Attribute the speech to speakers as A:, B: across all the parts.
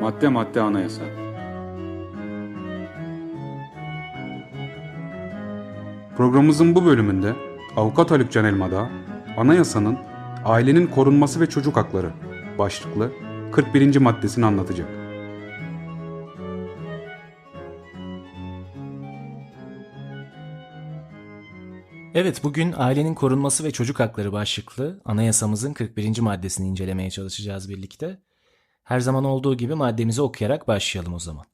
A: Madde madde anayasa. Programımızın bu bölümünde Avukat Haluk Can Elmadağ, anayasanın ailenin korunması ve çocuk hakları başlıklı 41. maddesini anlatacak.
B: Evet, bugün ailenin korunması ve çocuk hakları başlıklı anayasamızın 41. maddesini incelemeye çalışacağız birlikte. Her zaman olduğu gibi maddemizi okuyarak başlayalım o zaman.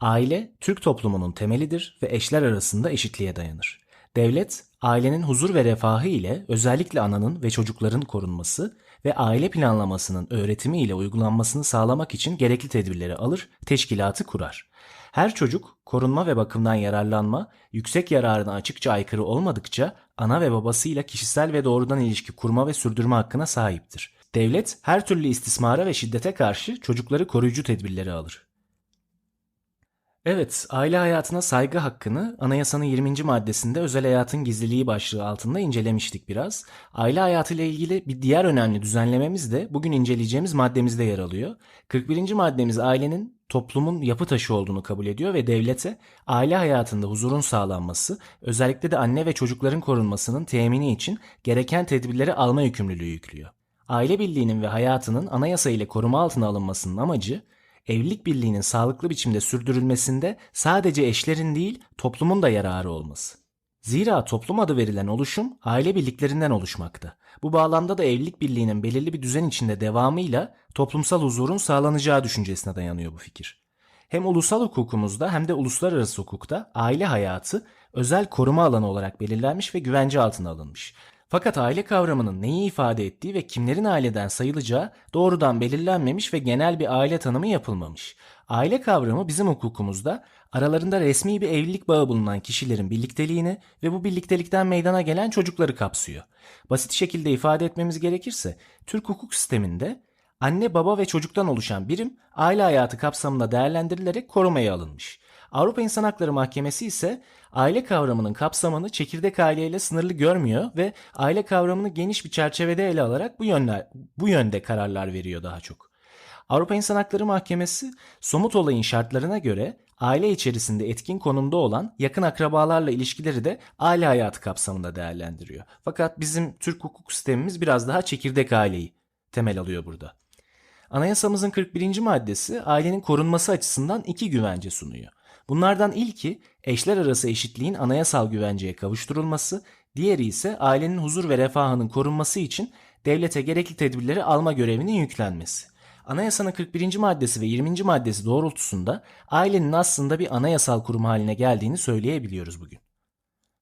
B: Aile, Türk toplumunun temelidir ve eşler arasında eşitliğe dayanır. Devlet, ailenin huzur ve refahı ile özellikle ananın ve çocukların korunması ve aile planlamasının öğretimi ile uygulanmasını sağlamak için gerekli tedbirleri alır, teşkilatı kurar. Her çocuk korunma ve bakımdan yararlanma, yüksek yararına açıkça aykırı olmadıkça ana ve babasıyla kişisel ve doğrudan ilişki kurma ve sürdürme hakkına sahiptir. Devlet her türlü istismara ve şiddete karşı çocukları koruyucu tedbirleri alır. Evet, aile hayatına saygı hakkını anayasanın 20. maddesinde özel hayatın gizliliği başlığı altında incelemiştik biraz. Aile hayatıyla ilgili bir diğer önemli düzenlememiz de bugün inceleyeceğimiz maddemizde yer alıyor. 41. maddemiz ailenin toplumun yapı taşı olduğunu kabul ediyor ve devlete aile hayatında huzurun sağlanması, özellikle de anne ve çocukların korunmasının temini için gereken tedbirleri alma yükümlülüğü yüklüyor. Aile birliğinin ve hayatının anayasa ile koruma altına alınmasının amacı, evlilik birliğinin sağlıklı biçimde sürdürülmesinde sadece eşlerin değil toplumun da yararı olması. Zira toplum adı verilen oluşum aile birliklerinden oluşmakta. Bu bağlamda da evlilik birliğinin belirli bir düzen içinde devamıyla toplumsal huzurun sağlanacağı düşüncesine dayanıyor bu fikir. Hem ulusal hukukumuzda hem de uluslararası hukukta aile hayatı özel koruma alanı olarak belirlenmiş ve güvence altına alınmış. Fakat aile kavramının neyi ifade ettiği ve kimlerin aileden sayılacağı doğrudan belirlenmemiş ve genel bir aile tanımı yapılmamış. Aile kavramı bizim hukukumuzda aralarında resmi bir evlilik bağı bulunan kişilerin birlikteliğini ve bu birliktelikten meydana gelen çocukları kapsıyor. Basit şekilde ifade etmemiz gerekirse Türk hukuk sisteminde anne baba ve çocuktan oluşan birim aile hayatı kapsamında değerlendirilerek korumaya alınmış. Avrupa İnsan Hakları Mahkemesi ise aile kavramının kapsamını çekirdek aileyle sınırlı görmüyor ve aile kavramını geniş bir çerçevede ele alarak bu yönler bu yönde kararlar veriyor daha çok. Avrupa İnsan Hakları Mahkemesi somut olayın şartlarına göre aile içerisinde etkin konumda olan yakın akrabalarla ilişkileri de aile hayatı kapsamında değerlendiriyor. Fakat bizim Türk hukuk sistemimiz biraz daha çekirdek aileyi temel alıyor burada. Anayasamızın 41. maddesi ailenin korunması açısından iki güvence sunuyor. Bunlardan ilki eşler arası eşitliğin anayasal güvenceye kavuşturulması, diğeri ise ailenin huzur ve refahının korunması için devlete gerekli tedbirleri alma görevinin yüklenmesi. Anayasanın 41. maddesi ve 20. maddesi doğrultusunda ailenin aslında bir anayasal kurum haline geldiğini söyleyebiliyoruz bugün.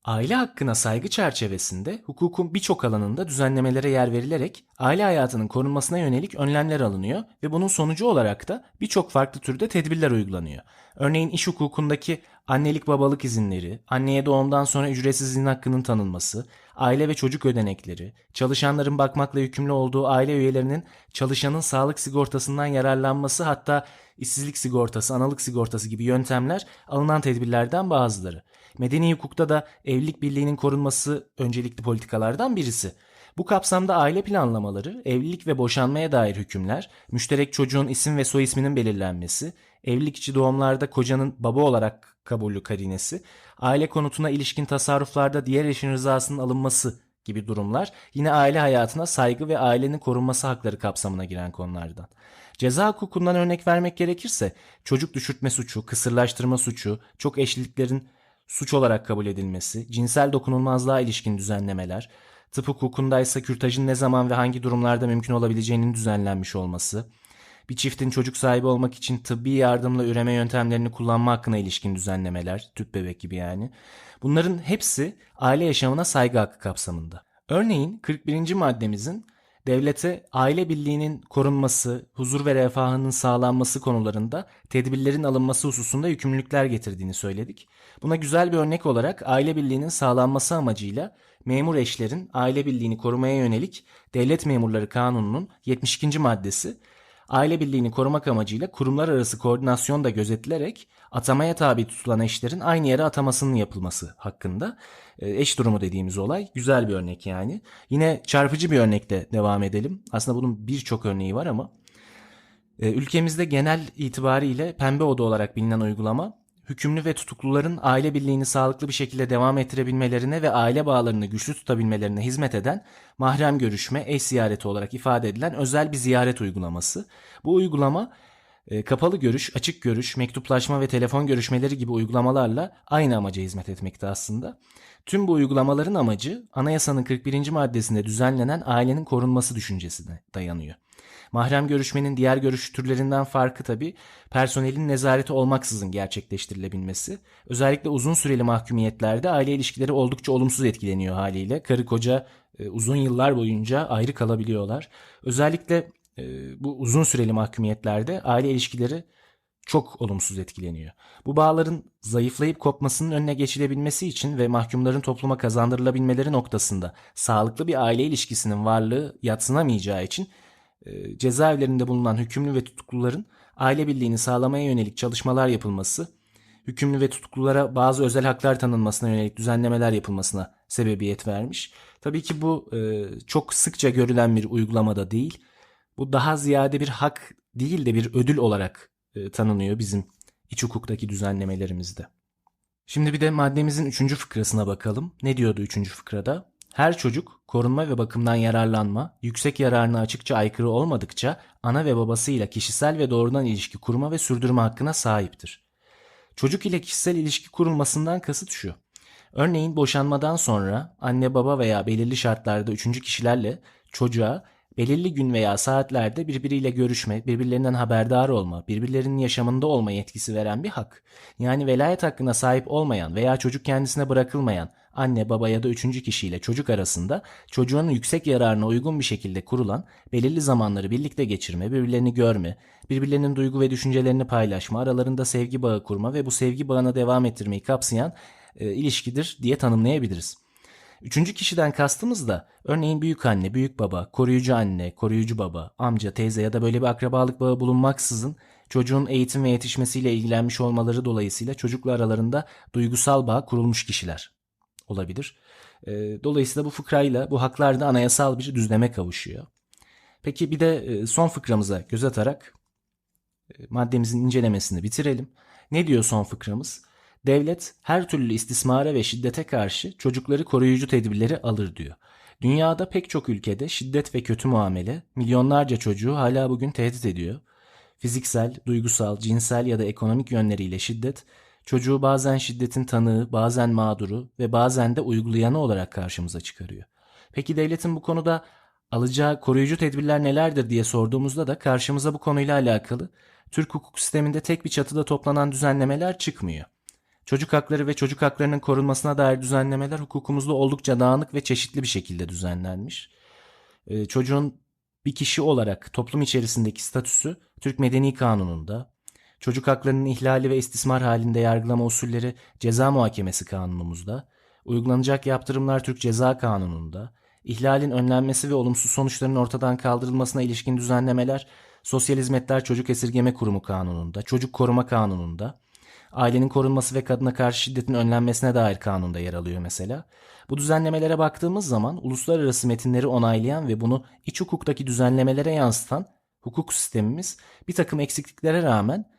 B: Aile hakkına saygı çerçevesinde hukukun birçok alanında düzenlemelere yer verilerek aile hayatının korunmasına yönelik önlemler alınıyor ve bunun sonucu olarak da birçok farklı türde tedbirler uygulanıyor. Örneğin iş hukukundaki annelik babalık izinleri, anneye doğumdan sonra ücretsiz izin hakkının tanınması, aile ve çocuk ödenekleri, çalışanların bakmakla yükümlü olduğu aile üyelerinin çalışanın sağlık sigortasından yararlanması hatta işsizlik sigortası, analık sigortası gibi yöntemler alınan tedbirlerden bazıları. Medeni hukukta da evlilik birliğinin korunması öncelikli politikalardan birisi. Bu kapsamda aile planlamaları, evlilik ve boşanmaya dair hükümler, müşterek çocuğun isim ve soy isminin belirlenmesi, evlilik içi doğumlarda kocanın baba olarak kabulü karinesi, aile konutuna ilişkin tasarruflarda diğer eşin rızasının alınması gibi durumlar yine aile hayatına saygı ve ailenin korunması hakları kapsamına giren konulardan. Ceza hukukundan örnek vermek gerekirse çocuk düşürtme suçu, kısırlaştırma suçu, çok eşliliklerin suç olarak kabul edilmesi, cinsel dokunulmazlığa ilişkin düzenlemeler, tıp hukukundaysa kürtajın ne zaman ve hangi durumlarda mümkün olabileceğinin düzenlenmiş olması, bir çiftin çocuk sahibi olmak için tıbbi yardımla üreme yöntemlerini kullanma hakkına ilişkin düzenlemeler, tüp bebek gibi yani. Bunların hepsi aile yaşamına saygı hakkı kapsamında. Örneğin 41. maddemizin devlete aile birliğinin korunması, huzur ve refahının sağlanması konularında tedbirlerin alınması hususunda yükümlülükler getirdiğini söyledik. Buna güzel bir örnek olarak aile birliğinin sağlanması amacıyla memur eşlerin aile birliğini korumaya yönelik Devlet Memurları Kanunu'nun 72. maddesi aile birliğini korumak amacıyla kurumlar arası koordinasyon da gözetilerek atamaya tabi tutulan eşlerin aynı yere atamasının yapılması hakkında e, eş durumu dediğimiz olay güzel bir örnek yani. Yine çarpıcı bir örnekle devam edelim. Aslında bunun birçok örneği var ama E, ülkemizde genel itibariyle pembe oda olarak bilinen uygulama, hükümlü ve tutukluların aile birliğini sağlıklı bir şekilde devam ettirebilmelerine ve aile bağlarını güçlü tutabilmelerine hizmet eden mahrem görüşme, eş ziyareti olarak ifade edilen özel bir ziyaret uygulaması. Bu uygulama e, kapalı görüş, açık görüş, mektuplaşma ve telefon görüşmeleri gibi uygulamalarla aynı amaca hizmet etmekte aslında. Tüm bu uygulamaların amacı anayasanın 41. maddesinde düzenlenen ailenin korunması düşüncesine dayanıyor. Mahrem görüşmenin diğer görüş türlerinden farkı tabi personelin nezareti olmaksızın gerçekleştirilebilmesi. Özellikle uzun süreli mahkumiyetlerde aile ilişkileri oldukça olumsuz etkileniyor haliyle. Karı koca e, uzun yıllar boyunca ayrı kalabiliyorlar. Özellikle e, bu uzun süreli mahkumiyetlerde aile ilişkileri çok olumsuz etkileniyor. Bu bağların zayıflayıp kopmasının önüne geçilebilmesi için ve mahkumların topluma kazandırılabilmeleri noktasında sağlıklı bir aile ilişkisinin varlığı yatsınamayacağı için e, cezaevlerinde bulunan hükümlü ve tutukluların aile birliğini sağlamaya yönelik çalışmalar yapılması, hükümlü ve tutuklulara bazı özel haklar tanınmasına yönelik düzenlemeler yapılmasına sebebiyet vermiş. Tabii ki bu e, çok sıkça görülen bir uygulamada değil. Bu daha ziyade bir hak değil de bir ödül olarak e, tanınıyor bizim iç hukuktaki düzenlemelerimizde. Şimdi bir de maddemizin üçüncü fıkrasına bakalım. Ne diyordu üçüncü fıkrada? Her çocuk korunma ve bakımdan yararlanma, yüksek yararına açıkça aykırı olmadıkça ana ve babasıyla kişisel ve doğrudan ilişki kurma ve sürdürme hakkına sahiptir. Çocuk ile kişisel ilişki kurulmasından kasıt şu. Örneğin boşanmadan sonra anne baba veya belirli şartlarda üçüncü kişilerle çocuğa belirli gün veya saatlerde birbiriyle görüşme, birbirlerinden haberdar olma, birbirlerinin yaşamında olma yetkisi veren bir hak. Yani velayet hakkına sahip olmayan veya çocuk kendisine bırakılmayan anne baba ya da üçüncü kişiyle çocuk arasında çocuğun yüksek yararına uygun bir şekilde kurulan belirli zamanları birlikte geçirme, birbirlerini görme, birbirlerinin duygu ve düşüncelerini paylaşma, aralarında sevgi bağı kurma ve bu sevgi bağına devam ettirmeyi kapsayan e, ilişkidir diye tanımlayabiliriz. Üçüncü kişiden kastımız da örneğin büyük anne, büyük baba, koruyucu anne, koruyucu baba, amca, teyze ya da böyle bir akrabalık bağı bulunmaksızın çocuğun eğitim ve yetişmesiyle ilgilenmiş olmaları dolayısıyla çocukla aralarında duygusal bağ kurulmuş kişiler olabilir. E, dolayısıyla bu fıkrayla bu haklar da anayasal bir düzleme kavuşuyor. Peki bir de e, son fıkramıza göz atarak e, maddemizin incelemesini bitirelim. Ne diyor son fıkramız? Devlet her türlü istismara ve şiddete karşı çocukları koruyucu tedbirleri alır diyor. Dünyada pek çok ülkede şiddet ve kötü muamele milyonlarca çocuğu hala bugün tehdit ediyor. Fiziksel, duygusal, cinsel ya da ekonomik yönleriyle şiddet çocuğu bazen şiddetin tanığı, bazen mağduru ve bazen de uygulayanı olarak karşımıza çıkarıyor. Peki devletin bu konuda alacağı koruyucu tedbirler nelerdir diye sorduğumuzda da karşımıza bu konuyla alakalı Türk hukuk sisteminde tek bir çatıda toplanan düzenlemeler çıkmıyor. Çocuk hakları ve çocuk haklarının korunmasına dair düzenlemeler hukukumuzda oldukça dağınık ve çeşitli bir şekilde düzenlenmiş. Ee, çocuğun bir kişi olarak toplum içerisindeki statüsü Türk Medeni Kanunu'nda, çocuk haklarının ihlali ve istismar halinde yargılama usulleri Ceza Muhakemesi Kanunumuzda, uygulanacak yaptırımlar Türk Ceza Kanunu'nda, ihlalin önlenmesi ve olumsuz sonuçların ortadan kaldırılmasına ilişkin düzenlemeler Sosyal Hizmetler Çocuk Esirgeme Kurumu Kanunu'nda, Çocuk Koruma Kanunu'nda, ailenin korunması ve kadına karşı şiddetin önlenmesine dair kanunda yer alıyor mesela. Bu düzenlemelere baktığımız zaman uluslararası metinleri onaylayan ve bunu iç hukuktaki düzenlemelere yansıtan hukuk sistemimiz bir takım eksikliklere rağmen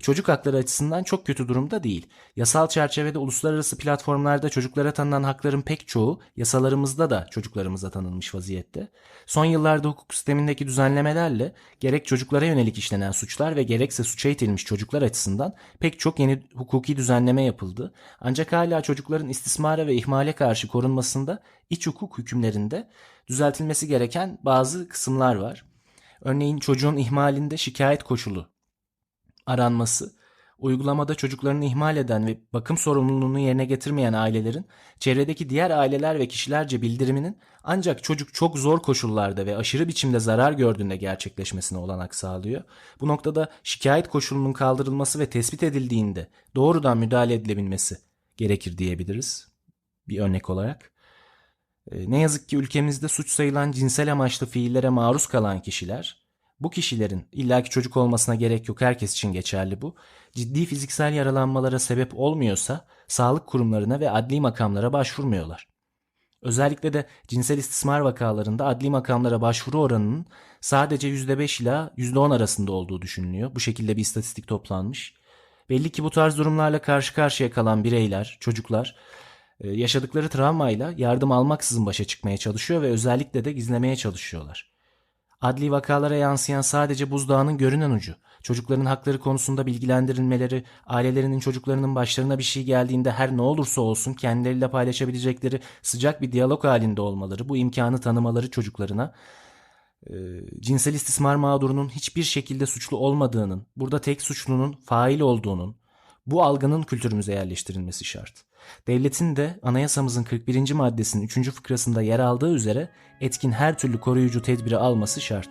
B: çocuk hakları açısından çok kötü durumda değil. Yasal çerçevede uluslararası platformlarda çocuklara tanınan hakların pek çoğu yasalarımızda da çocuklarımıza tanınmış vaziyette. Son yıllarda hukuk sistemindeki düzenlemelerle gerek çocuklara yönelik işlenen suçlar ve gerekse suça itilmiş çocuklar açısından pek çok yeni hukuki düzenleme yapıldı. Ancak hala çocukların istismara ve ihmale karşı korunmasında iç hukuk hükümlerinde düzeltilmesi gereken bazı kısımlar var. Örneğin çocuğun ihmalinde şikayet koşulu aranması, uygulamada çocuklarını ihmal eden ve bakım sorumluluğunu yerine getirmeyen ailelerin çevredeki diğer aileler ve kişilerce bildiriminin ancak çocuk çok zor koşullarda ve aşırı biçimde zarar gördüğünde gerçekleşmesine olanak sağlıyor. Bu noktada şikayet koşulunun kaldırılması ve tespit edildiğinde doğrudan müdahale edilebilmesi gerekir diyebiliriz bir örnek olarak. E, ne yazık ki ülkemizde suç sayılan cinsel amaçlı fiillere maruz kalan kişiler bu kişilerin illaki çocuk olmasına gerek yok herkes için geçerli bu. Ciddi fiziksel yaralanmalara sebep olmuyorsa sağlık kurumlarına ve adli makamlara başvurmuyorlar. Özellikle de cinsel istismar vakalarında adli makamlara başvuru oranının sadece %5 ila %10 arasında olduğu düşünülüyor. Bu şekilde bir istatistik toplanmış. Belli ki bu tarz durumlarla karşı karşıya kalan bireyler, çocuklar e, yaşadıkları travmayla yardım almaksızın başa çıkmaya çalışıyor ve özellikle de gizlemeye çalışıyorlar. Adli vakalara yansıyan sadece buzdağının görünen ucu. Çocukların hakları konusunda bilgilendirilmeleri, ailelerinin çocuklarının başlarına bir şey geldiğinde her ne olursa olsun kendileriyle paylaşabilecekleri sıcak bir diyalog halinde olmaları, bu imkanı tanımaları çocuklarına, e, cinsel istismar mağdurunun hiçbir şekilde suçlu olmadığının, burada tek suçlunun fail olduğunun, bu algının kültürümüze yerleştirilmesi şart. Devletin de anayasamızın 41. maddesinin 3. fıkrasında yer aldığı üzere etkin her türlü koruyucu tedbiri alması şart.